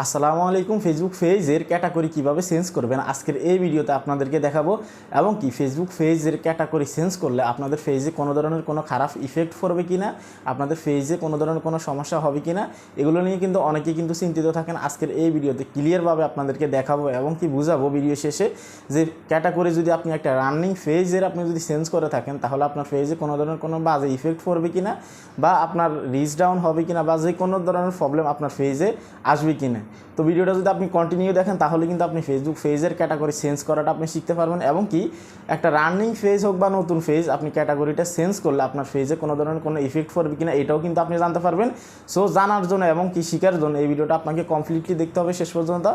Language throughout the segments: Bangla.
আসসালামু আলাইকুম। ফেসবুক পেজের ক্যাটাগরি কীভাবে চেঞ্জ করবেন? আজকের এই ভিডিওতে আপনাদেরকে দেখাবো। এবং কি ফেসবুক পেজের ক্যাটাগরি চেঞ্জ করলে আপনাদের পেজে কোনো ধরনের কোনো খারাপ ইফেক্ট পড়বে কি না আপনাদের পেজে কোনো ধরনের কোনো সমস্যা হবে কি না এগুলো নিয়ে কিন্তু অনেকেই কিন্তু চিন্তিত থাকেন। আজকের এই ভিডিওতে ক্লিয়ারভাবে আপনাদেরকে দেখাবো এবং কি বুঝাবো ভিডিও শেষে যে ক্যাটাগরি যদি আপনি একটা রানিং পেজের আপনি যদি চেঞ্জ করে থাকেন, তাহলে আপনার পেজে কোনো ধরনের কোনো বাজে ইফেক্ট পড়বে কি না বা আপনার রিচ ডাউন হবে কি না বা যে কোনো ধরনের প্রবলেম আপনার পেজে আসবে কিনা তো ভিডিওটা যদি আপনি কন্টিনিউ দেখেন, তাহলে কিন্তু আপনি ফেসবুক ফেজের ক্যাটাগরি সেন্স করাটা আপনি শিখতে পারবেন এবং কি একটা রানিং ফেজ হোক বা নতুন ফেজ আপনি ক্যাটাগরিটা সেন্স করলে আপনার ফেজে কোনো ধরনের কোনো ইফেক্ট পড়বে কিনা এটাও কিন্তু আপনি জানতে পারবেন। সো জানার জন্য এবং কি শেখার জন্য এই ভিডিওটা আপনাকে কমপ্লিটলি দেখতে হবে শেষ পর্যন্ত।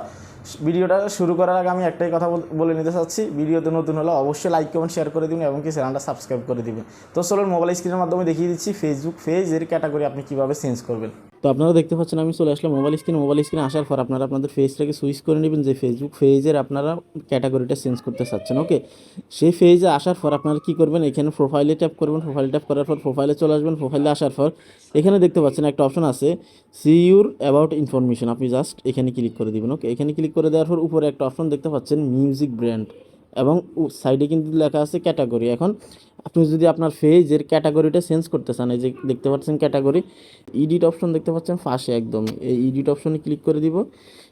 ভিডিওটা শুরু করার আগে আমি একটাই কথা বল- নিতে চাচ্ছি। ভিডিওতে নতুন হলে অবশ্যই লাইক কমেন্ট শেয়ার করে দিবেন এবং কি চ্যানেলটা সাবস্ক্রাইব করে দিবেন। তো চলুন মোবাইল স্ক্রিনের মাধ্যমে দেখিয়ে দিচ্ছি ফেসবুক পেজের ক্যাটাগরি আপনি কীভাবে চেঞ্জ করবেন। তো আপনারা দেখতে পাচ্ছেন আমি চলে আসলাম মোবাইল স্ক্রিন মোবাইল স্ক্রিনে আসার পর আপনারা আপনাদের ফেজটাকে সুইচ করে নেবেন। যে ফেসবুক পেজের আপনারা ক্যাটাগরিটা চেঞ্জ করতে চাচ্ছেন ওকে সেই পেজে আসার পর আপনারা কী করবেন? এখানে প্রোফাইলে ট্যাপ করবেন। প্রোফাইল ট্যাপ করার পর প্রোফাইলে চলে আসবেন। প্রোফাইলে আসার পর এখানে দেখতে পাচ্ছেন একটা অপশন আছে সি ইউর অ্যাবাউট ইনফরমেশন আপনি জাস্ট এখানে ক্লিক করে দিবেন ওকে এখানে ক্লিক করে দেওয়ার পর উপরে একটা অপশন দেখতে পাচ্ছেন মিউজিক ব্র্যান্ড এবং সাইডে কিন্তু লেখা আছে ক্যাটাগরি এখন আপনি যদি আপনার ফেজের ক্যাটাগরিটা চেঞ্জ করতে চান, এই যে দেখতে পাচ্ছেন ক্যাটাগরি ইডিট অপশন দেখতে পাচ্ছেন ফাঁসে একদম এই ইডিট অপশনে ক্লিক করে দিব।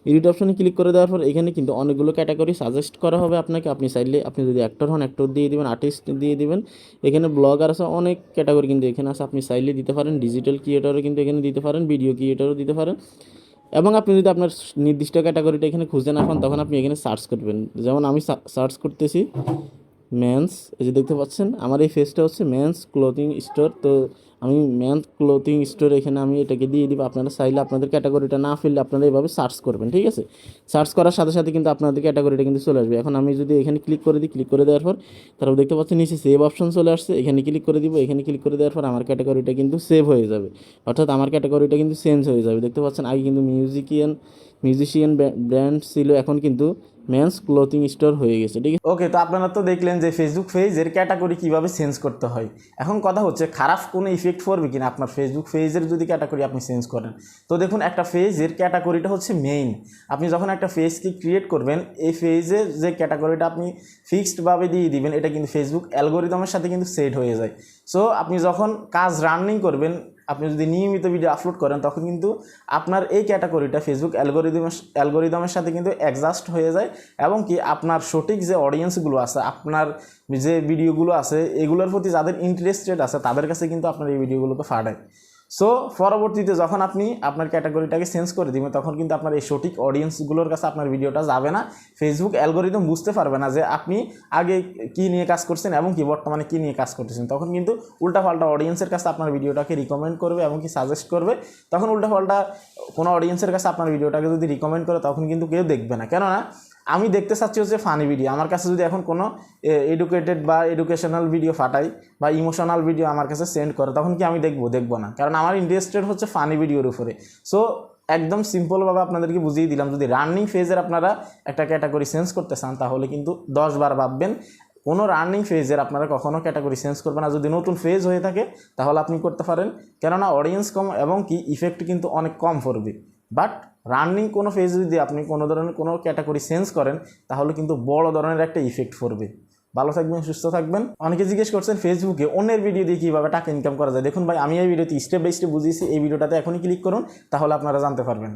এডিট অপশনে ক্লিক করে দেওয়ার পর এখানে কিন্তু অনেকগুলো ক্যাটাগরি সাজেস্ট করা হবে আপনাকে। আপনি চাইলে আপনি যদি অ্যাক্টর হন অ্যাক্টর দিয়ে দেবেন আর্টিস্ট দিয়ে দেবেন। এখানে ব্লগার আছে, অনেক ক্যাটাগরি কিন্তু এখানে আছে। আপনি চাইলে দিতে পারেন ডিজিটাল ক্রিয়েটারও কিন্তু এখানে দিতে পারেন ভিডিও ক্রিয়েটারও দিতে পারেন। এবং আপনি যদি আপনার নির্দিষ্ট ক্যাটাগরিটা এখানে খুঁজে না পান, তখন আপনি এখানে সার্চ করবেন। যেমন আমি সার্চ করতেছি মেন্স এই যে দেখতে পাচ্ছেন, আমার এই ফেসটা হচ্ছে মেন্স ক্লোথিং স্টোর তো আমি মেন্স ক্লোথিং স্টোর এখানে আমি এটাকে দিয়ে দিব। আপনারা চাইলে আপনাদের ক্যাটাগরিটা না ফেললে আপনারা এইভাবে সার্চ করবেন, ঠিক আছে? সার্চ করার সাথে সাথে কিন্তু আপনাদের ক্যাটাগরিটা কিন্তু চলে আসবে। এখন আমি যদি এখানে ক্লিক করে দিই ক্লিক করে দেওয়ার পর, তারপর দেখতে পাচ্ছেন নিচে সেভ অপশন চলে আসছে। এখানে ক্লিক করে দিব, এখানে ক্লিক করে দেওয়ার পর আমার ক্যাটাগরিটা কিন্তু সেভ হয়ে যাবে। অর্থাৎ আমার ক্যাটাগরিটা কিন্তু চেঞ্জ হয়ে যাবে। দেখতে পাচ্ছেন, আগে কিন্তু মিউজিকিয়ান মিউজিশিয়ান ব্র্যান্ড ছিল, এখন কিন্তু মেন্স ক্লোথিং স্টোর হয়ে গেছে, ঠিক আছে? ওকে তো আপনারা তো দেখলেন যে ফেসবুক পেজের ক্যাটাগরি কীভাবে চেঞ্জ করতে হয়। এখন কথা হচ্ছে, খারাপ কোনো ইফেক্ট পড়বে কিনা? আপনার ফেসবুক পেজের যদি ক্যাটাগরি আপনি চেঞ্জ করেন। তো দেখুন, একটা পেজের ক্যাটাগরিটা হচ্ছে মেইন আপনি যখন একটা পেজকে ক্রিয়েট করবেন, এই পেজের যে ক্যাটাগরিটা আপনি ফিক্সডভাবে দিয়ে দিবেন, এটা কিন্তু ফেসবুক অ্যালগোরিদমের সাথে কিন্তু সেট হয়ে যায়। সো আপনি যখন কাজ রানিং করবেন আপনি যদি নিয়মিত ভিডিও আপলোড করেন, তখন কিন্তু আপনার এই ক্যাটাগরিটা ফেসবুক অ্যালগোরিদমের অ্যালগোরিদমের সাথে কিন্তু অ্যাডজাস্ট হয়ে যায় এবং কি আপনার সঠিক যে অডিয়েন্সগুলো আছে, আপনার যে ভিডিওগুলো আছে, এগুলোর প্রতি যাদের ইন্টারেস্টেড আছে, তাদের কাছে কিন্তু আপনার এই ভিডিওগুলোকে ফাটায়। সো পরবর্তীতে যখন আপনি আপনার ক্যাটাগরিটাকে চেঞ্জ করে দিবেন, তখন কিন্তু আপনার এই সঠিক অডিয়েন্সগুলোর কাছে আপনার ভিডিওটা যাবে না। ফেসবুক অ্যালগোরিদম বুঝতে পারবে না যে আপনি আগে কি নিয়ে কাজ করছেন এবং কি বর্তমানে কি নিয়ে কাজ করতেছেন। তখন কিন্তু উল্টাপাল্টা অডিয়েন্সের কাছে আপনার ভিডিওটাকে রিকমেন্ড করবে এবং কি সাজেস্ট করবে। তখন উল্টাপাল্টা কোনো অডিয়েন্সের কাছে আপনার ভিডিওটাকে যদি রিকমেন্ড করে, তখন কিন্তু কেউ দেখবে না। কেননা আমি দেখতে চাচ্ছি হচ্ছে ফানি ভিডিও আমার কাছে যদি এখন কোনো এডুকেটেড বা এডুকেশনাল ভিডিও ফাটাই বা ইমোশনাল ভিডিও আমার কাছে সেন্ড করে, তখন কি আমি দেখব? দেখব না। কারণ আমার ইন্টারেস্টেড হচ্ছে ফানি ভিডিওর উপরে। সো একদম সিম্পলভাবে আপনাদেরকে বুঝিয়ে দিলাম, যদি রানিং ফেজের আপনারা একটা ক্যাটাগরি চেঞ্জ করতে চান, তাহলে কিন্তু দশ বার ভাববেন, কোনো রানিং ফেজের আপনারা কখনও ক্যাটাগরি চেঞ্জ করবেন না। যদি নতুন ফেজ হয়ে থাকে, তাহলে আপনি করতে পারেন। কেননা অডিয়েন্স কম এবং কি ইফেক্ট কিন্তু অনেক কম পড়বে। বাট রানিং কোনো ফেজ যদি আপনি কোনো ধরনের কোনো ক্যাটাগরি সেন্স করেন, তাহলে কিন্তু বড় ধরনের একটা ইফেক্ট পড়বে। ভালো থাকবেন, সুস্থ থাকবেন। অনেকে জিজ্ঞেস করছেন ফেসবুকে অন্যের ভিডিও দিয়ে কীভাবে টাকা ইনকাম করা যায়? দেখুন ভাই, আমি এই ভিডিওতে স্টেপ বাই স্টেপ বুঝিয়েছি, এই ভিডিওটাতে এখনই ক্লিক করুন, তাহলে আপনারা জানতে পারবেন।